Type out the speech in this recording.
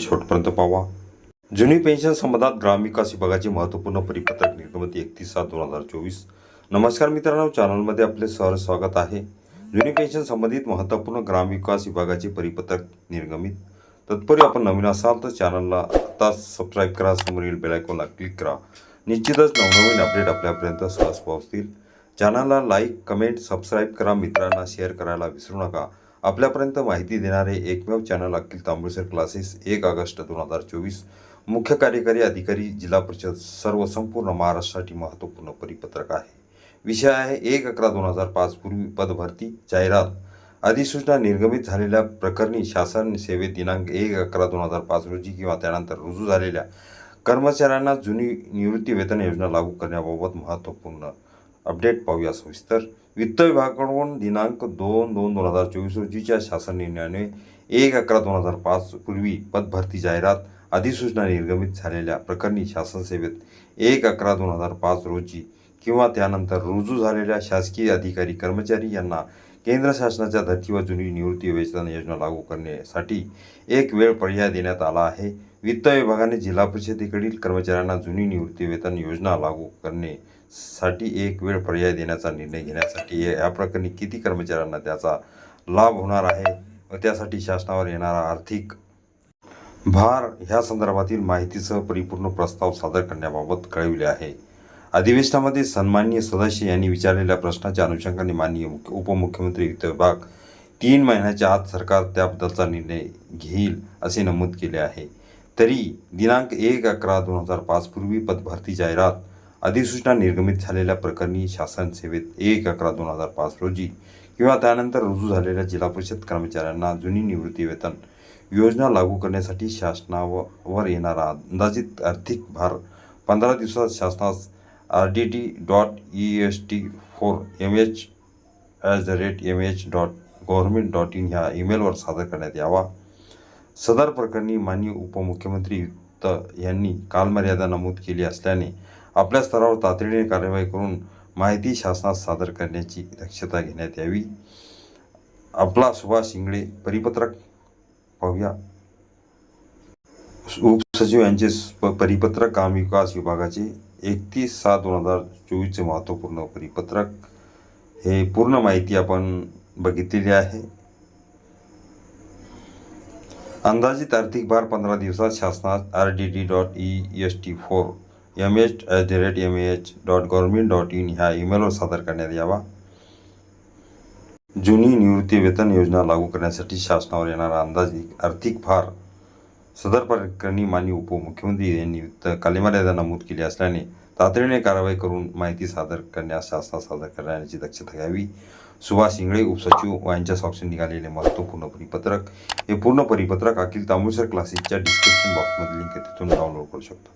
शेवटपर्यंत पावा. जुनी पेन्शन संबंधात ग्रामविकास विभागाचे महत्त्वपूर्ण परिपत्रक निर्गमित एकतीस सात दोन हजार चोवीस. नमस्कार मित्रांनो चॅनलमध्ये आपले सर स्वागत आहे. जुनी पेन्शन संबंधित महत्त्वपूर्ण ग्रामविकास विभागाचे परिपत्रक निर्गमित. तत्पूर्वी आपण नवीन असाल तर चॅनलला आत्ताच सबस्क्राईब करा समोरील बेलायकॉनला क्लिक करा. निश्चितच नवनवीन अपडेट आपल्यापर्यंत सहज पोहोचतील. चॅनलला लाईक कमेंट सबस्क्राईब करा. मित्रांना शेअर करायला विसरू नका. आपल्यापर्यंत माहिती देणारे एकमेव चॅनल अखिल तांबुळसर क्लासेस एक ऑगस्ट दोन हजार चोवीस. मुख्य कार्यकारी अधिकारी जिल्हा परिषद सर्व संपूर्ण महाराष्ट्रासाठी महत्त्वपूर्ण परिपत्रक आहे. विषय आहे एक अकरा दोन हजार पाच पूर्वी पदभरती जाहिरात. अधिसूचना निर्गमित झालेल्या प्रकरणी शासन सेवेत दिनांक एक अकरा दोन हजार पाच रोजी किंवा त्यानंतर रुजू झालेल्या कर्मचाऱ्यांना जुनी निवृत्ती वेतन योजना लागू करण्याबाबत महत्त्वपूर्ण अपडेट पाहूया सविस्तर. वित्त विभागाकडून दिनांक दोन दोन दोन हजार चोवीस रोजीच्या शासन निर्णयाने एक अकरा दोन हजार पाच पूर्वी पदभरती जाहिरात अधिसूचना निर्गमित झालेल्या प्रकरणी शासन सेवेत एक अकरा दोन हजार पाच रोजी किंवा त्यानंतर रुजू झालेल्या शासकीय अधिकारी कर्मचारी यांना केंद्र शासनाच्या धर्तीवर जुनी निवृत्ती वेतन योजना लागू करण्यासाठी एक वेळ पर्याय देण्यात आला आहे. वित्त विभागाने जिल्हा परिषदेकडील कर्मचाऱ्यांना जुनी निवृत्ती वेतन योजना लागू करणे साठी एक वेळ पर्याय देण्याचा निर्णय घेण्यासाठी या प्रकरणी किती कर्मचाऱ्यांना त्याचा लाभ होणार आहे? व त्यासाठी शासनावर येणारा आर्थिक भार ह्या संदर्भातील माहितीसह परिपूर्ण प्रस्ताव सादर करण्याबाबत कळविले आहे. अधिवेशनामध्ये सन्माननीय सदस्य यांनी विचारलेल्या प्रश्नाच्या अनुषंगाने माननीय मुख्य उपमुख्यमंत्री वित्त विभाग तीन महिन्याच्या आत सरकार त्याबद्दलचा निर्णय घेईल असे नमूद केले आहे. तरी दिनांक एक अकरा दोन हजार पाच पूर्वी पदभरती जाहिरात अधिसूचना निर्गमित झालेल्या प्रकरणी शासन सेवेत एक अकरा दोन हजार पाच रोजी किंवा त्यानंतर रुजू झालेल्या जिल्हा परिषद कर्मचाऱ्यांना जुनी निवृत्ती वेतन योजना लागू करण्यासाठी शासनावर येणारा अंदाजित आर्थिक भार पंधरा दिवसात शासनास R D T dot E S T four M H at the rate M H dot government dot in ह्या ईमेलवर सादर करण्यात यावा. सदर प्रकरणी माननीय उपमुख्यमंत्री युक्त यांनी कालमर्यादा नमूद केली असल्याने आपल्या स्तरावर तातडीने कार्यवाही करून माहिती शासनास सादर करण्याची दक्षता घेण्यात यावी. आपला सुभाष इंगळे परिपत्रक पाहूया. उपसचिव यांचे प- परिपत्रक विकास विभागाचे एकतीस सात दोन हजार चोवीसचे महत्त्वपूर्ण परिपत्रक. हे पूर्ण माहिती आपण बघितलेली आहे. अंदाजित आर्थिक भार पंधरा दिवसात शासनात R D D dot E S T four M H at the rate M H dot government dot in ह्या ईमेलवर सादर करण्यात यावा. जुनी निवृत्ती वेतन योजना लागू करण्यासाठी शासनावर येणारा अंदाजित आर्थिक भार सदर प्रकरणी माननीय उपमुख्यमंत्री यांनी वित्त नमूद केली असल्याने तातडीने कारवाई करून माहिती सादर करण्यास शासनास सादर करण्याची दक्षता घ्यावी. सुभाष इंगळे उपसचिव यांच्या साक्षी निघालेले महत्त्वपूर्ण परिपत्रक हे पूर्ण परिपत्रक अखिल तांबुसर क्लासेसच्या डिस्क्रिप्शन बॉक्समध्ये लिंक तिथून डाउनलोड करू शकता.